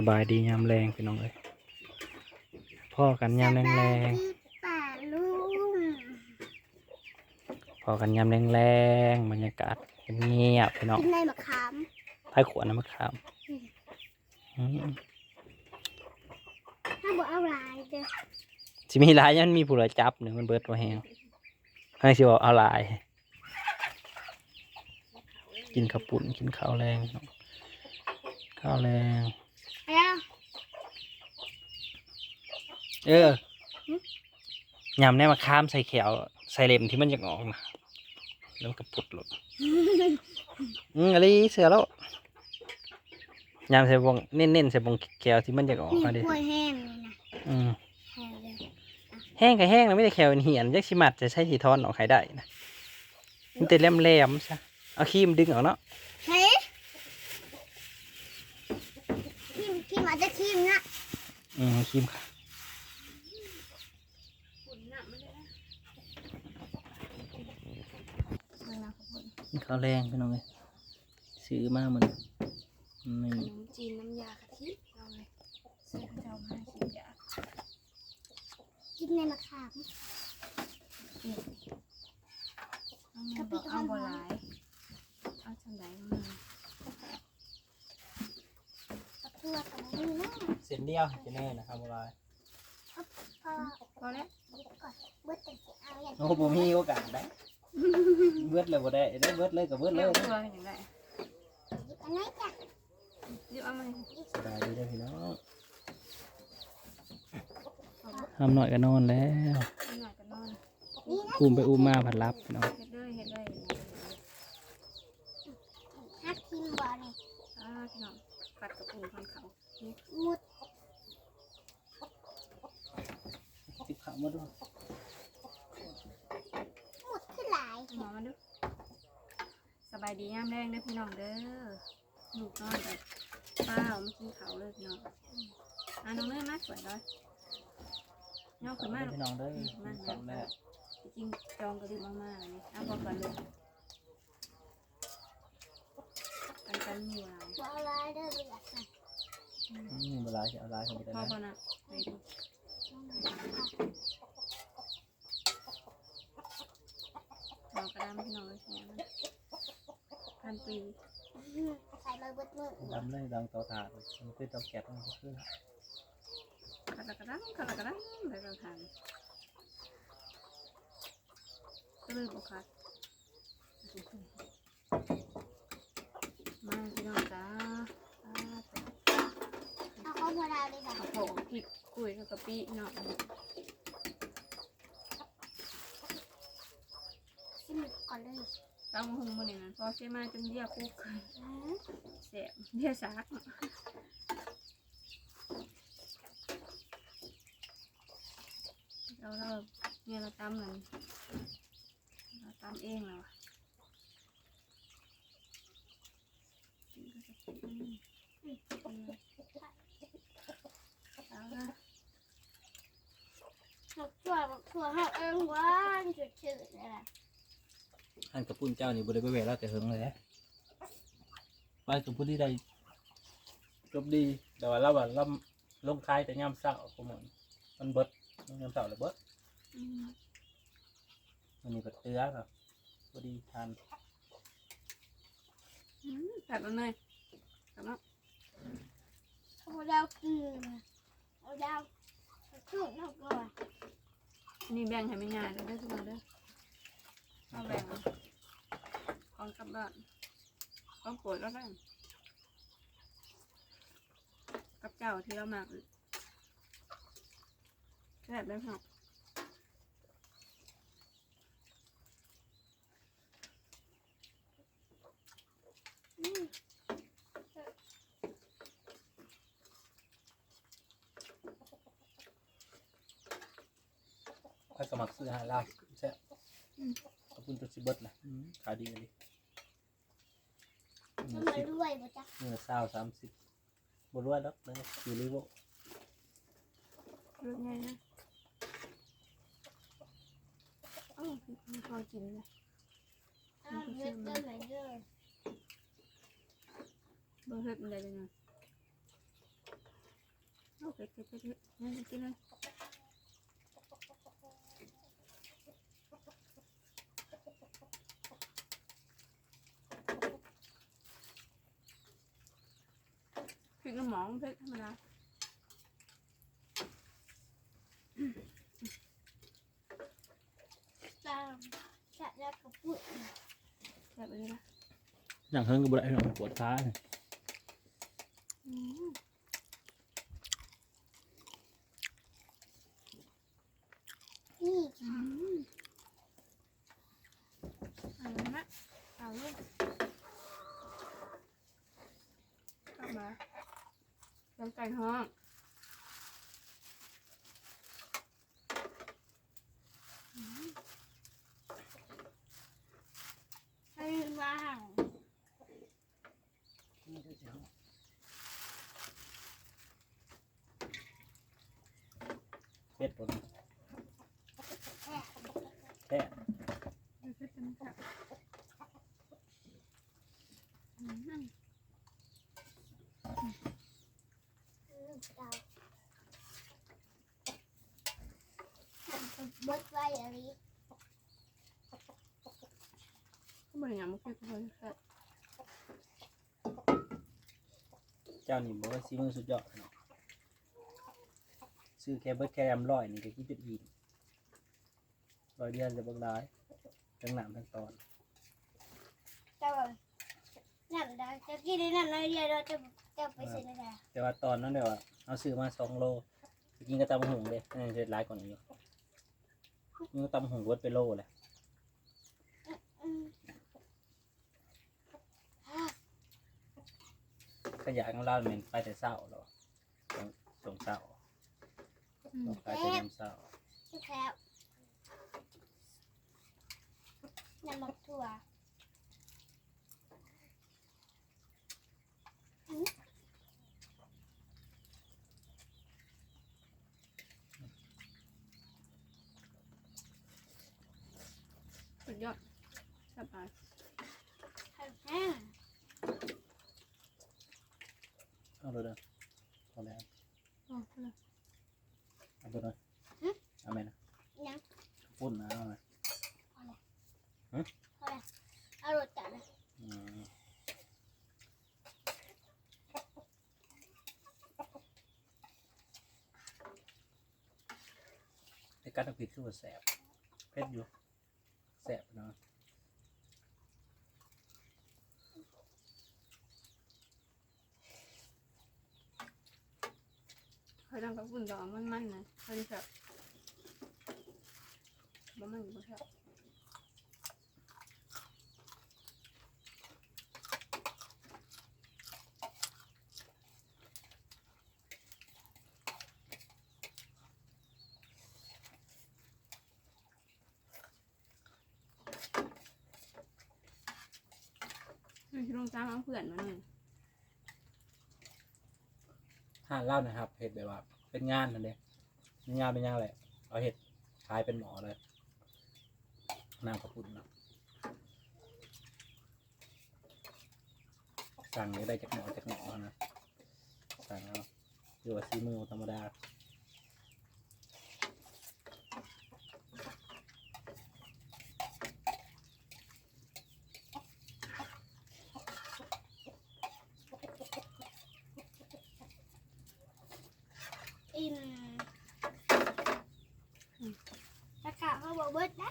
สบายดียามแรงพี่น้องเอ้ยพ่อกันยามแรงแรงป่าลุงๆพ่อกันยามแรงแรงๆบรรยากาศเงียบพี่น้องกินในมะขามพายขวดน้ำมะขามอืมถ้าบอกเอาลายเด้อสิมีหลายยันมีผู้ละจับหนึ่งมันเบิดตัวแหงให้สิบอกเอาหลาย กินข้าวปุ่นกินข้าวแรงพี่น้องข้าวแรง ไปแล้ว เออยำแน่มาข้ามใส่แขวใส่เล็มที่มันจะออกนะแล้วมันกระปุดหลดอืมอะไรเสือแล้วยำใส่บงเน้นๆใส่บงแขวที่มันจะออกนี่มาดิกล้วยแห้งนี่นะอืมแห้งเลยแห้งกับแห้งแล้วไม่ได้แขวเหียนยักชิมัดจะใช้สีทอนออกใครได้นะมันแต่แหลมๆซะเอาครีมดึงออกเนาะเฮ้ยขี้มขี้มาจะขี้มนะอืมครีมค่ะ ข้าวแรงพี่น้องเลยซื้อมามันนี่ขนมจีนน้ำยากะทิเอาเลยใส่ข้าวเจ้ามาขีดยากินในมะขามเอามาบอกเอาบ่หลายเอาจังไดมาตะตัวกับมือนะเส้นเดียวจะแน่นะครับเวลาพอพอแล้วหยิบก่อนเบิดแต่สิเอาอย่างโอ้โหผมมีโอกาสได้ เบิดเลยบ่ได้ได้เบิดเลยกับเบิดเลเลี้ยยวตัวอย่างไรหยิบอันไหนจ้ะเรียกเอามาสบายดีเด้อพี่น้องเอาบ่ทำหน่อยก็นอนแล้วเอาหน่อยก็นอนนี่นะอุ้มไปอุ้มมาผัดรับพี่น้องเฮ็ดเลยเฮ็ดเลยฮักทิมบอนี่อ่าพี่น้องปัดกระปุกพันเขานี่มุดติดขามาด้วย มุดขึ้นหลาย หมอมาดูสบายดีย่ามแรงเด้อพี่น้องเด้อลูกนอนไปป้าเอามากินเขาวเลยพี่น้องอ่าน้องเล่นมาสวยเลยเงาขึ้นมาลูก พี่น้องเด้อมาสองแรแล้วจริงๆจองกระดิ่งมากๆเลยเอาพอก่อนเลยกันกันมีวางบอาลายเด้อเลือดนะนี่เวลาจะเอาลายของไปพอได้ก่อนนะไปดูจองกระดามพี่น้องเลยเนี่ยมัน พันปีใส่เลยเบิดมือดำเลยดังเตาถ่านมันคือเตาแก๊สมันก็คือกระดากระดามกระดากระดามไปเราทานก็เลยบอกค่ะมาพี่น้องจ้าอ่าแต่เอาข้าวพอดาวเลยค่ะข้าวโพดพริกกุ้ยกับกะปิเนาะชิมก่อนเลย ตั้งหุงมันนี่นะพอเสียมาจนเดียคุกอืมเสียเดียซักเราเราเนี่ยเราตำมันเราตำเองแล้วอะเอาละหมกถั่วหมกถั่วหักเอิงหวานจืดๆเลยล่ะ อันกับปุ่นเจ้านี่บริเวณแล้วแต่เฮิงเลยไปกับผู้ที่ใดจบดีแต่ว่าเราว่าเราลงคายแต่ย่ำเศร้าผมเหมือนมันเบิดย่ำเศร้าเลยเบิดอืมมันมีกระเตื้อครับพอดีทานอืมแบบนั้นเลยแบบนั้นข้าวพอดาวกินเอาดาวถูกเท่าก่อนนี่แบ่งให้ไม่ง่ายเลยเด้อทุกคนเด้อ เอาแบงเอาของกลับบ้านของปรดแล้วกันกับเจ้าที่เรามากแซ่บเลยครับอืมถ้าสมัครซื้อหาลาบใช่ คุณตัวสิเบิดนะขายดีเลยทำไมรวยบ่จ๊ะเมื่อเศร้าสามสิบบรวยแล้วเลยอยู่ริโวรสไงนะอ้าวมีพอกินเลยอ้าวเยอะเกินเลยเด้อบ่เฮ็ดมันได้ยังไงเอเผ็ดเผ็ดเผ็ดเผ็ดนั่นกินเลย ริกน้ำหมองเผ็ดธรรมดาตามแค่แล้วก็พูดแบบนี้นะอย่างเฮิงก็บ่ได้หรอกปวดขาเนี่ยอืมนี่อืมเอาเลยนะเอาเลยกลับมาแล้ว ไก่ห้องให้มาห่างเป็ดปน แค่ แค่ เดี๋ยวเผ็ดกันค่ะอืม อืมเราบดไว้อะไร ก็ บริยามมาคุยกันเลยค่ะเจ้านี่บอกว่าซีมือสุดยอดเนาะซื้อแค่เบิดแค่ยำร้อยนี่ก็คิดเป็นอีกร้อยเดียวจะเบิ่งได้ทั้งหนามทั้งตอนเจ้านั่นได้จะกินได้นั่นเลยเดียวเราจะจะไปซื้อได้แต่ว่าตอนนั้นเดี๋ยวอะเอาซื้อมาสองโลกินก็ตำหงเลยนั่นจะร้ายกว่านี้อยู่นี่ก็ตำหงวดไปโลแหละ อืม ขยะของเราเหม็นไปแต่เศร้าหรอส่งส่งเศร้าอืมต้องขายแต่ยำเศร้าชุดแล้วน้ำมันถั่วสุดยอดสบายแห้ง เอาเลยเด้อเอาแล้วโอ้โหเอาไปเลยเอาไหมนะยังปุ่นนะเอาไหมเอารสจัดเลยอืมไอ้กัดน้ำพริกคือว่าแสบเผ็ดอยู่แสบเนาะ ยทำกับฝุ่นดอมันๆนะเคยแบบบ่มันบ่แซ่บคือลงจ้างเอาเพื่อนมาหนึ่ง ห้านเล่านะครับเห็ดแบบว่า เป็นงานนั่นเองเป็นงานเป็นยังแหละเอาเห็ดขายเป็นหมอเลยน้ำกระปุ่นะสั่งนี้ได้จากหมอจากหมอนะสั่งเอาอยู่ว่าซีมือธรรมดา อิ่มตะกะเขาบอกเบิดนะ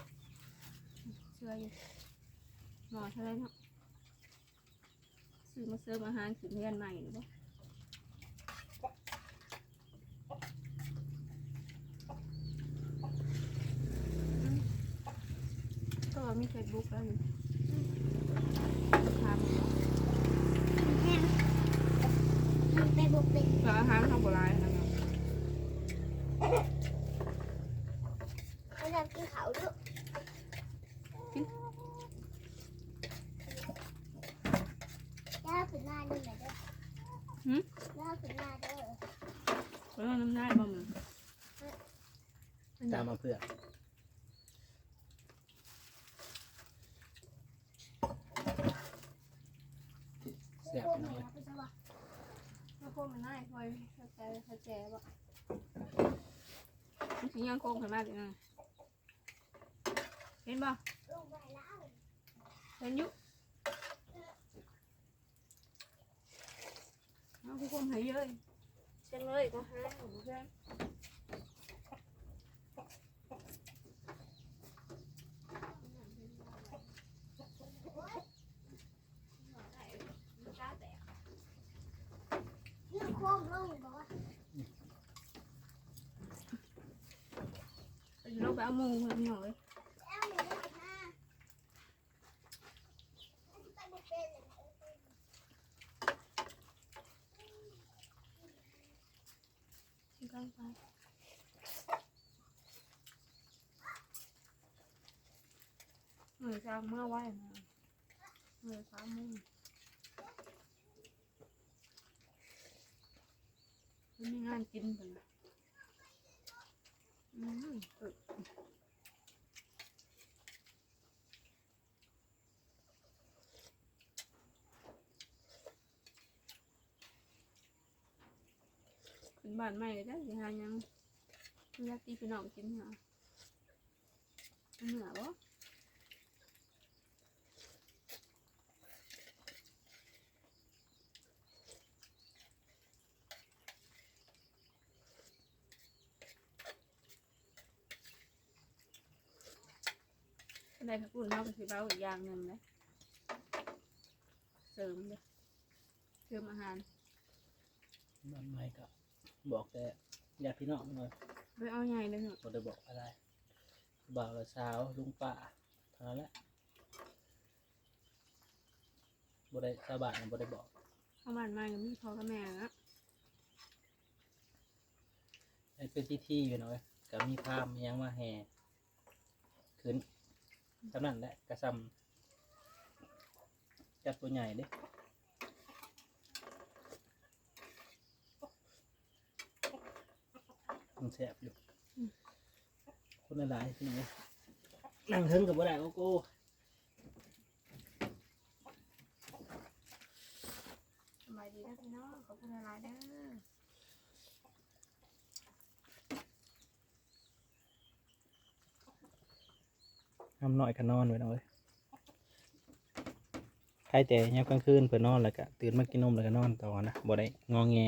เชื่ออยู่หมอเท่าไรเนาะ ซื้อมาเสิร์ฟอาหารกินเพื่อนใหม่หรือเปล่าก็มีเฟซบุ๊กแล้วนี่ลูกค้าบอกว่าแห้งมันไปบุกเป็นก็อาหารทำโบราณนะครับ เขาจะกินเขาด้วยย่าฝืนหน้านี่ไหนเด้อย่าฝืนหน้าเด้อ เพราะว่าน้ำได้บ่มึง ตามมาเพื่อแสบหน่แม่อยเราไปสวะแล้วพค้งมันง่ายพลอยเข้าใจเข้าใจบ่มันสิยังโค้งขึ้นมาดินะเห็นบ่เห็นอยู่เอาผู้คนหายเยอะจังเลยก็หายเพื่อนยืดโค้งลงบอกว่า เรา ไปเอามูเพื่อนหน่อยแล้วหนูได้มาไปบุกเป็นเลยที่กลางไปเหนื่อยจังเมื่อไหวนะเหนื่อยสามโมงมันมีงานกินไปนะอืมเออ ขึ้นบ้านใหม่ก็ได้สิหายังอยากตีพี่น้องกินหาเหนือบ่ ในพักปุ่นเราก็สิเบาอีกอย่างหนึ่งนะเสริมเลยเสริมอาหารบ้านใหม่ก็บอกแต่ญาติพี่น้องหน่อยไปเอาใหญ่เลยเถอะบ่ได้บอกอะไรบ่าวและสาวลุงป้าเท่านั้นแหละบ่ได้ชาวบ้านบ่ได้บอกเข้าบ้านมากับมีพ่อกับแม่นะให้เป็นที่ที่อยู่หน่อยก็มีพามมีหยังมาแห่ขึ้น สำนั่นแหละกระซำจัดตัวใหญ่เด้มันแสบอยู่ คนละหลายที่ไหนนั่งเทิงกับบ่ได้โอ้โก้สบายดีนะพี่น้องขอบคุณหลายๆเด้อ ทำหน่อยก็นอนไว้หน่อยใครแต่ยามกลางคืนเพื่อนอนแล้วก็ตื่นมากินนมแล้วก็นอนต่อนะบ่ได้งอแง